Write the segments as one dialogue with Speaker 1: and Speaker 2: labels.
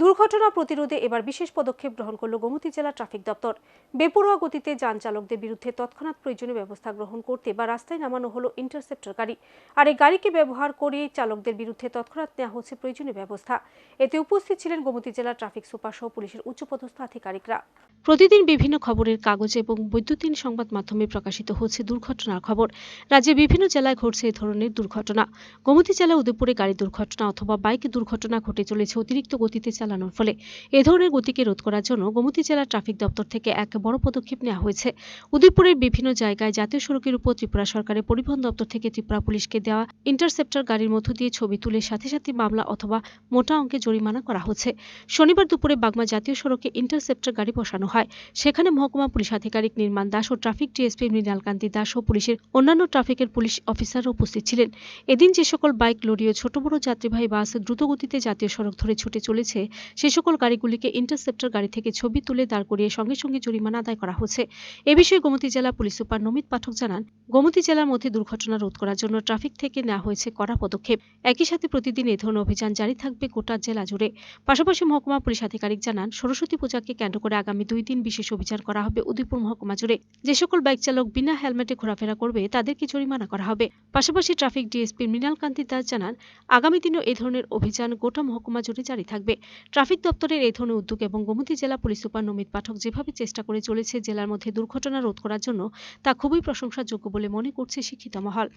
Speaker 1: দুর্ঘটনা প্রতিরোধে এবার বিশেষ পদক্ষেপ গ্রহণ করল গোমতী জেলা ট্রাফিক দপ্তর। বেপরোয়া গতিতে যান চালকদের বিরুদ্ধে তৎক্ষণাৎ প্রয়োজনীয় ব্যবস্থা গ্রহণ করতে বা রাস্তায় নামানো হলো ইন্টারসেপ্টর গাড়ি। আর এই গাড়িকে ব্যবহার করে চালকদের বিরুদ্ধে তৎক্ষণাৎ নেওয়া হচ্ছে প্রয়োজনীয় ব্যবস্থা। এতে উপস্থিত ছিলেন গোমতী জেলা ট্রাফিক সুপার সহ পুলিশের উচ্চপদস্থ আধিকারিকরা। প্রতিদিন বিভিন্ন খবরের কাগজে এবং বৈদ্যুতিন সংবাদ মাধ্যমে প্রকাশিত হচ্ছে দুর্ঘটনার খবর। রাজ্যে বিভিন্ন জেলায় ঘটছে এ ধরনের দুর্ঘটনা। গোমতী জেলা উদয়পুরে গাড়ি দুর্ঘটনা অথবা বাইক দুর্ঘটনা ঘটে চলেছে অতিরিক্ত গতিতে চালানোর ফলে এ ধরনের গতিকে রোধ করার জন্য গোমতী জেলা ট্রাফিক দপ্তর থেকে এক বড় পদক্ষেপ নেওয়া হয়েছে। উদয়পুরের বিভিন্ন জায়গায় জাতীয় সড়কের উপর ত্রিপুরা সরকারের পরিবহন দপ্তর থেকে ত্রিপুরা পুলিশকে দেওয়া ইন্টারসেপ্টর গাড়ির মধ্য দিয়ে ছবি তুলে সাথে সাথে মামলা অথবা মোটা অঙ্কে জরিমানা করা হচ্ছে। শনিবার দুপুরে বাগমা জাতীয় সড়কে ইন্টারসেপ্টর গাড়ি বসানো হয়। সেখানে মহকুমা পুলিশ আধিকারিক নির্মাণ দাস ও ট্রাফিক ডিএসপি মৃণালকান্তি দাস ও পুলিশের অন্যান্য ট্রাফিকের পুলিশ অফিসাররা উপস্থিত ছিলেন। এদিন যে সকল বাইক ও ছোট বড় যাত্রীবাহী বাস দ্রুতগতিতে জাতীয় সড়ক ধরে ছুটে চলেছে সে সকল গাড়িগুলিকে ইন্টারসেপ্টর গাড়ি থেকে ছবি তুলে দাঁড় করিয়ে সঙ্গে সঙ্গে জরিমানা আদায় করা হচ্ছে। এ বিষয়ে গোমতী জেলা পুলিশ সুপার নমিত পাঠক জানান, গোমতী জেলার মধ্যে দুর্ঘটনা রোধ করার জন্য ট্রাফিক থেকে নেওয়া হয়েছে কড়া পদক্ষেপ। একই সাথে প্রতিদিন এ ধরনের অভিযান জারি থাকবে গোটা জেলা জুড়ে। পাশাপাশি মহকুমা পুলিশ আধিকারিক জানান, সরস্বতী পূজাকে কেন্দ্র করে আগামী দুই দিন বিশেষ অভিযান করা হবে উদয়পুর মহকুমা জুড়ে। যে সকল বাইক চালক বিনা হেলমেটে ঘোরাফেরা করবে, তাদেরকে জরিমানা করা হবে। পাশাপাশি ট্রাফিক ডিএসপি মৃণাল কান্তি দাস জানান, আগামী দিনেও এ ধরনের অভিযান গোটা মহকুমা জুড়ে জারি থাকবে। ট্রাফিক দপ্তরের এই ধরনের উদ্যোগ এবং গোমতী জেলা পুলিশ সুপার নমিত পাঠক যেভাবে চেষ্টা করে চলেছে জেলার মধ্যে দুর্ঘটনা রোধ করার জন্য তা খুবই প্রশংসাযোগ্য বলে মনে করছে শিক্ষিত মহল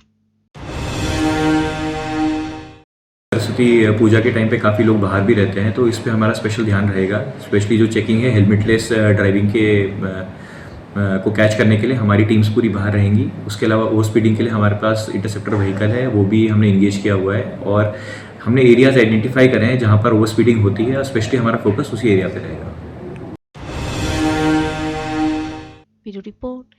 Speaker 2: सरस्वती पूजा के टाइम पे काफ़ी लोग बाहर भी रहते हैं तो इस पे हमारा स्पेशल ध्यान रहेगा स्पेशली जो चेकिंग है हेलमेटलेस ड्राइविंग के अ, अ, को कैच करने के लिए हमारी टीम्स पूरी बाहर रहेंगी उसके अलावा ओवर स्पीडिंग के लिए हमारे पास इंटरसेप्टर व्हीकल है वो भी हमने इंगेज किया हुआ है और हमने एरियाज़ आइडेंटिफाई करे हैं जहाँ पर ओवर स्पीडिंग होती है स्पेशली हमारा फोकस उसी एरिया पे रहेगा।
Speaker 1: रिपोर्ट